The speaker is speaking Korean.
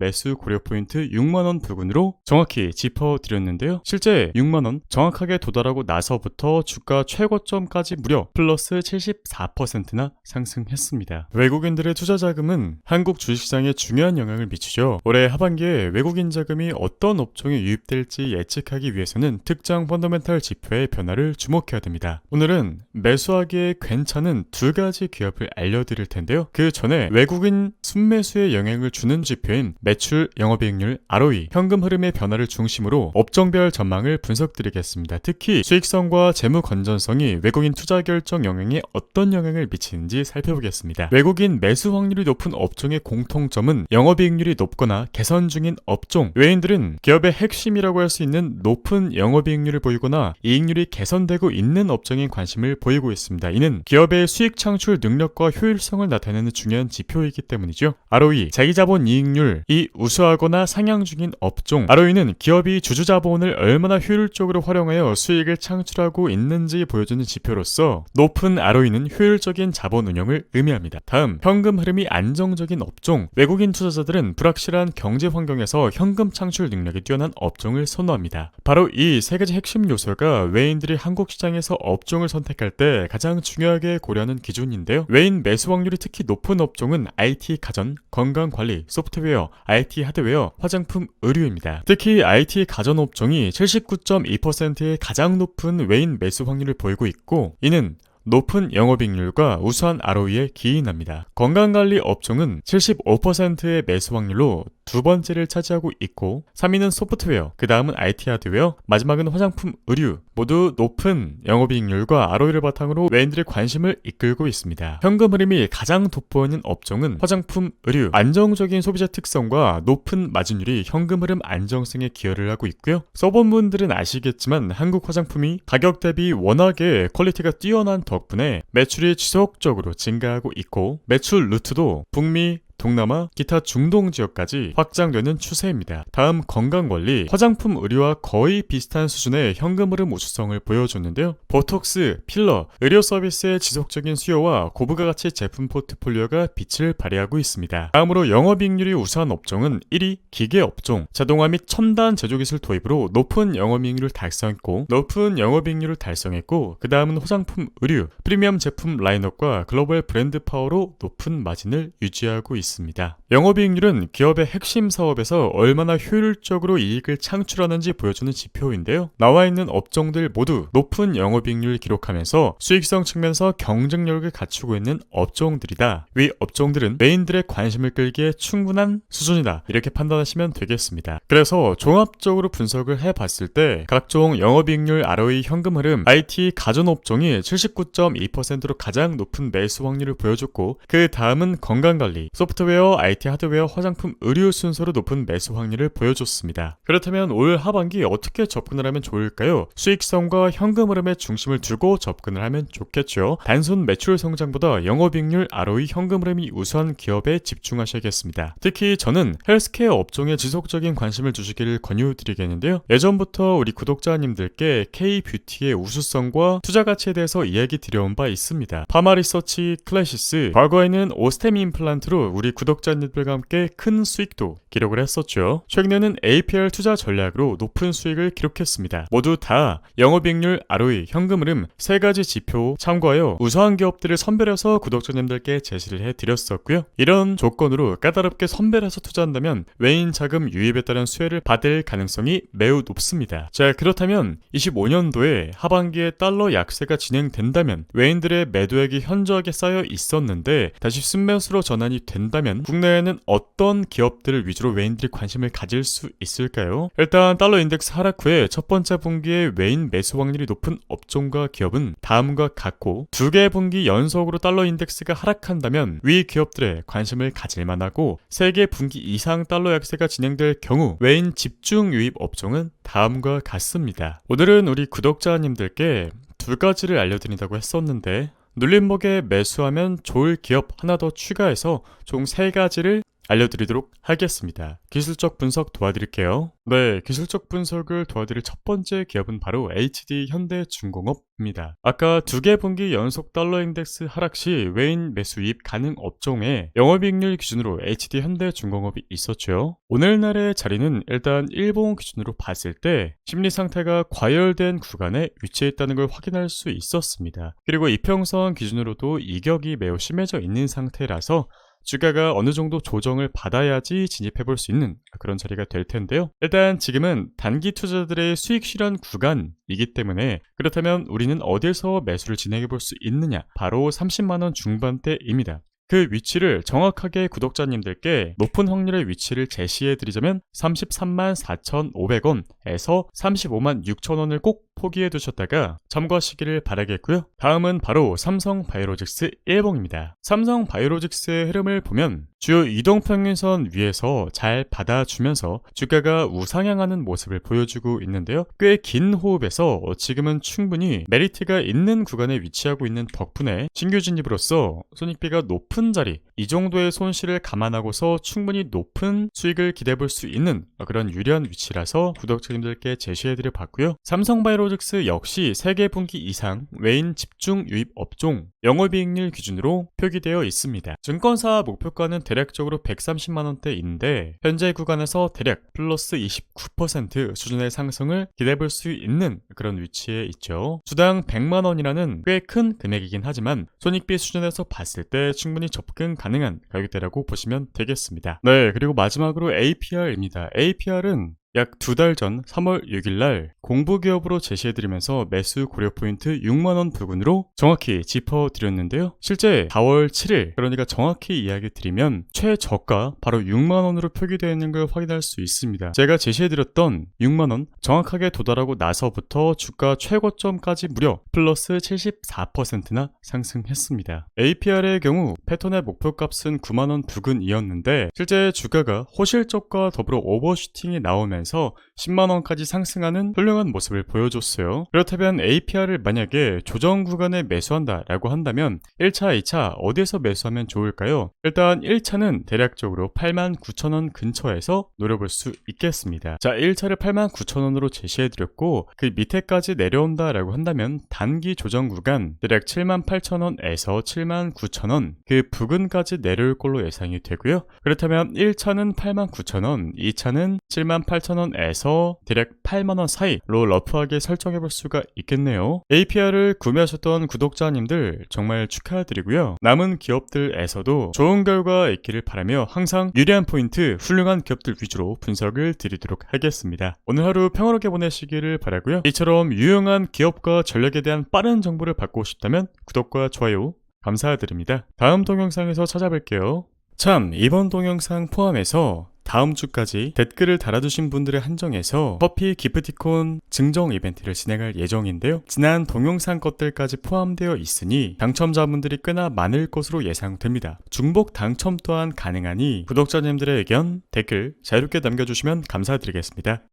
매수 고려 포인트 6만원 부근으로 정확히 짚어드렸는데요. 실제 6만원 정확하게 도달하고 나서부터 주가 최고점까지 무려 플러스 74%나 상승했습니다. 외국인들의 투자 자금은 한국 주식시장에 중요한 영향을 미치죠. 올해 하반기에 외국인 자금이 어떤 업종에 유입될지 예측하기 위해서는 특정 펀더멘탈 지표의 변화를 주목해야 됩니다. 오늘은 매수하기에 괜찮은 두 가지 기업을 알려드릴 텐데요. 그 전에 외국인 순매수에 영향을 주는 지표인 매출, 영업이익률, ROE, 현금 흐름의 변화를 중심으로 업종별 전망을 분석드리겠습니다. 특히 수익성과 재무 건전성이 외국인 투자 결정 영향에 어떤 영향을 미치는지 살펴보겠습니다. 외국인 매수 확률이 높은 업종의 공통점은 영업이익률이 높거나 개선 중인 업종, 외인들은 기업의 핵심이라고 할 수 있는 높은 영업이익률을 보이거나 이익률이 개선되고 있는 업종에 관심을 보이고 있습니다. 이는 기업의 수익 창출 능력과 효율성을 나타내는 중요한 지표이기 때문이죠. ROE, 자기자본 이익률 이 우수하거나 상향 중인 업종, ROE는 기업이 주주 자본을 얼마나 효율적으로 활용하여 수익을 창출하고 있는지 보여주는 지표로서 높은 ROE는 효율적인 자본 운영을 의미합니다. 다음, 현금 흐름이 안정적인 업종, 외국인 투자자들은 불확실한 경제 환경에서 현금 창출 능력이 뛰어난 업종을 선호합니다. 바로 이 세 가지 핵심 요소가 외인들이 한국 시장에서 업종을 선택할 때 가장 중요하게 고려하는 기준인데요. 외인 매수 확률이 특히 높은 업종은 IT 가전, 건강 관리, 소프트웨어, IT 하드웨어, 화장품, 의류입니다. 특히 IT 가전 업종이 79.2%의 가장 높은 외인 매수 확률을 보이고 있고 이는 높은 영업이익률과 우수한 ROE에 기인합니다. 건강관리 업종은 75%의 매수 확률로 두 번째를 차지하고 있고 3위는 소프트웨어, 그 다음은 IT 하드웨어, 마지막은 화장품, 의류 모두 높은 영업이익률과 ROE를 바탕으로 외인들의 관심을 이끌고 있습니다. 현금 흐름이 가장 돋보이는 업종은 화장품, 의류, 안정적인 소비자 특성과 높은 마진율이 현금 흐름 안정성에 기여를 하고 있고요. 써본 분들은 아시겠지만 한국 화장품이 가격 대비 워낙에 퀄리티가 뛰어난 덕분에 매출이 지속적으로 증가하고 있고 매출 루트도 북미, 동남아, 기타 중동 지역까지 확장되는 추세입니다. 다음 건강관리, 화장품 의료와 거의 비슷한 수준의 현금 흐름 우수성을 보여줬는데요. 보톡스, 필러, 의료 서비스의 지속적인 수요와 고부가 가치 제품 포트폴리오가 빛을 발휘하고 있습니다. 다음으로 영업이익률이 우수한 업종은 1위 기계 업종, 자동화 및 첨단 제조기술 도입으로 높은 영업이익률을 달성했고 높은 영업이익률을 달성했고 그 다음은 화장품 의류, 프리미엄 제품 라인업과 글로벌 브랜드 파워로 높은 마진을 유지하고 있습니다. 있습니다. 영업이익률은 기업의 핵심 사업에서 얼마나 효율적으로 이익을 창출하는지 보여주는 지표인데요. 나와 있는 업종들 모두 높은 영업이익률을 기록하면서 수익성 측면에서 경쟁력을 갖추고 있는 업종들이다. 위 업종들은 메인들의 관심을 끌기에 충분한 수준이다. 이렇게 판단하시면 되겠습니다. 그래서 종합적으로 분석을 해봤을 때 각종 영업이익률 ROE 현금 흐름 IT 가전업종이 79.2%로 가장 높은 매수 확률을 보여줬고 그 다음은 건강관리, 소프트 웨어, IT 하드웨어, 화장품, 의류 순서로 높은 매수 확률을 보여줬습니다. 그렇다면 올 하반기 어떻게 접근을 하면 좋을까요? 수익성과 현금 흐름에 중심을 두고 접근을 하면 좋겠죠. 단순 매출 성장보다 영업이익률, ROE, 현금 흐름이 우수한 기업에 집중하셔야겠습니다. 특히 저는 헬스케어 업종에 지속적인 관심을 주시기를 권유드리겠는데요. 예전부터 우리 구독자님들께 K-뷰티의 우수성과 투자 가치에 대해서 이야기 드려온 바 있습니다. 파마 리서치 클래시스, 과거에는 오스템 임플란트로 우리 구독자님들과 함께 큰 수익도 기록을 했었죠. 최근에는 APR 투자 전략으로 높은 수익을 기록했습니다. 모두 다 영업이익률, ROE, 현금 흐름 세 가지 지표 참고하여 우수한 기업들을 선별해서 구독자님들께 제시를 해드렸었고요. 이런 조건으로 까다롭게 선별해서 투자한다면 외인 자금 유입에 따른 수혜를 받을 가능성이 매우 높습니다. 자 그렇다면 25년도에 하반기에 달러 약세가 진행된다면 외인들의 매도액이 현저하게 쌓여 있었는데 다시 순매수로 전환이 된 다면 국내에는 어떤 기업들을 위주로 외인들이 관심을 가질 수 있을까요? 일단 달러 인덱스 하락 후에 첫 번째 분기에 외인 매수 확률이 높은 업종과 기업은 다음과 같고 두 개 분기 연속으로 달러 인덱스가 하락한다면 위 기업들의 관심을 가질 만하고 세 개 분기 이상 달러 약세가 진행될 경우 외인 집중 유입 업종은 다음과 같습니다. 오늘은 우리 구독자님들께 두 가지를 알려드린다고 했었는데 눌림목에 매수하면 좋을 기업 하나 더 추가해서 총세 가지를 알려드리도록 하겠습니다. 기술적 분석 도와드릴게요. 네, 기술적 분석을 도와드릴 첫 번째 기업은 바로 HD 현대중공업입니다. 아까 두 개 분기 연속 달러 인덱스 하락 시 외인 매수입 가능 업종에 영업이익률 기준으로 HD 현대중공업이 있었죠. 오늘날의 자리는 일단 일본 기준으로 봤을 때 심리 상태가 과열된 구간에 위치해 있다는 걸 확인할 수 있었습니다. 그리고 이평선 기준으로도 이격이 매우 심해져 있는 상태라서 주가가 어느 정도 조정을 받아야지 진입해 볼 수 있는 그런 자리가 될 텐데요. 일단 지금은 단기 투자들의 수익 실현 구간이기 때문에 그렇다면 우리는 어디서 매수를 진행해 볼 수 있느냐? 바로 30만 원 중반대입니다. 그 위치를 정확하게 구독자님들께 높은 확률의 위치를 제시해 드리자면 33만 4,500원에서 35만 6천원을 꼭 포기해 두셨다가 참고하시기를 바라겠고요. 다음은 바로 삼성 바이오로직스 1봉입니다. 삼성 바이오로직스의 흐름을 보면 주요 이동평균선 위에서 잘 받아주면서 주가가 우상향하는 모습을 보여주고 있는데요. 꽤 긴 호흡에서 지금은 충분히 메리트가 있는 구간에 위치하고 있는 덕분에 신규 진입으로서 손익비가 높은 자리 이 정도의 손실을 감안하고서 충분히 높은 수익을 기대해 볼 수 있는 그런 유리한 위치라서 구독자님들께 제시해 드려 봤고요. 삼성 바이오 로직스 역시 세계 분기 이상 외인 집중 유입 업종 영업이익률 기준으로 표기되어 있습니다. 증권사 목표가는 대략적으로 130만 원대인데 현재 구간에서 대략 플러스 29% 수준의 상승을 기대해 볼수 있는 그런 위치에 있죠. 주당 100만 원이라는 꽤 큰 금액이긴 하지만 손익비 수준에서 봤을 때 충분히 접근 가능한 가격대라고 보시면 되겠습니다. 네, 그리고 마지막으로 APR입니다. APR은 약 두 달 전 3월 6일 날 공부기업으로 제시해드리면서 매수 고려 포인트 6만원 부근으로 정확히 짚어드렸는데요. 실제 4월 7일, 그러니까 정확히 이야기 드리면 최저가 바로 6만원으로 표기되어 있는 걸 확인할 수 있습니다. 제가 제시해드렸던 6만원 정확하게 도달하고 나서부터 주가 최고점까지 무려 플러스 74%나 상승했습니다. APR의 경우 패턴의 목표값은 9만원 부근이었는데 실제 주가가 호실적과 더불어 오버슈팅이 나오면서 10만원까지 상승하는 훌륭한 모습을 보여줬어요. 그렇다면 APR을 만약에 조정 구간에 매수한다 라고 한다면 1차, 2차 어디에서 매수하면 좋을까요? 일단 1차는 대략적으로 89,000원 근처에서 노려볼 수 있겠습니다. 자, 1차를 89,000원으로 제시해드렸고 그 밑에까지 내려온다 라고 한다면 단기 조정 구간 대략 78,000원에서 79,000원 그 부근까지 내려올 걸로 예상이 되고요. 그렇다면 1차는 89,000원, 2차는 78,000 원에서 대략 8만원 사이로 러프하게 설정해 볼 수가 있겠네요. APR을 구매하셨던 구독자님들 정말 축하드리고요. 남은 기업들에서도 좋은 결과 있기를 바라며 항상 유리한 포인트, 훌륭한 기업들 위주로 분석을 드리도록 하겠습니다. 오늘 하루 평화롭게 보내시기를 바라고요. 이처럼 유용한 기업과 전략에 대한 빠른 정보를 받고 싶다면 구독과 좋아요 감사드립니다. 다음 동영상에서 찾아뵐게요. 참, 이번 동영상 포함해서 다음 주까지 댓글을 달아주신 분들을 한정해서 커피 기프티콘 증정 이벤트를 진행할 예정인데요. 지난 동영상 것들까지 포함되어 있으니 당첨자분들이 꽤나 많을 것으로 예상됩니다. 중복 당첨 또한 가능하니 구독자님들의 의견, 댓글 자유롭게 남겨주시면 감사드리겠습니다.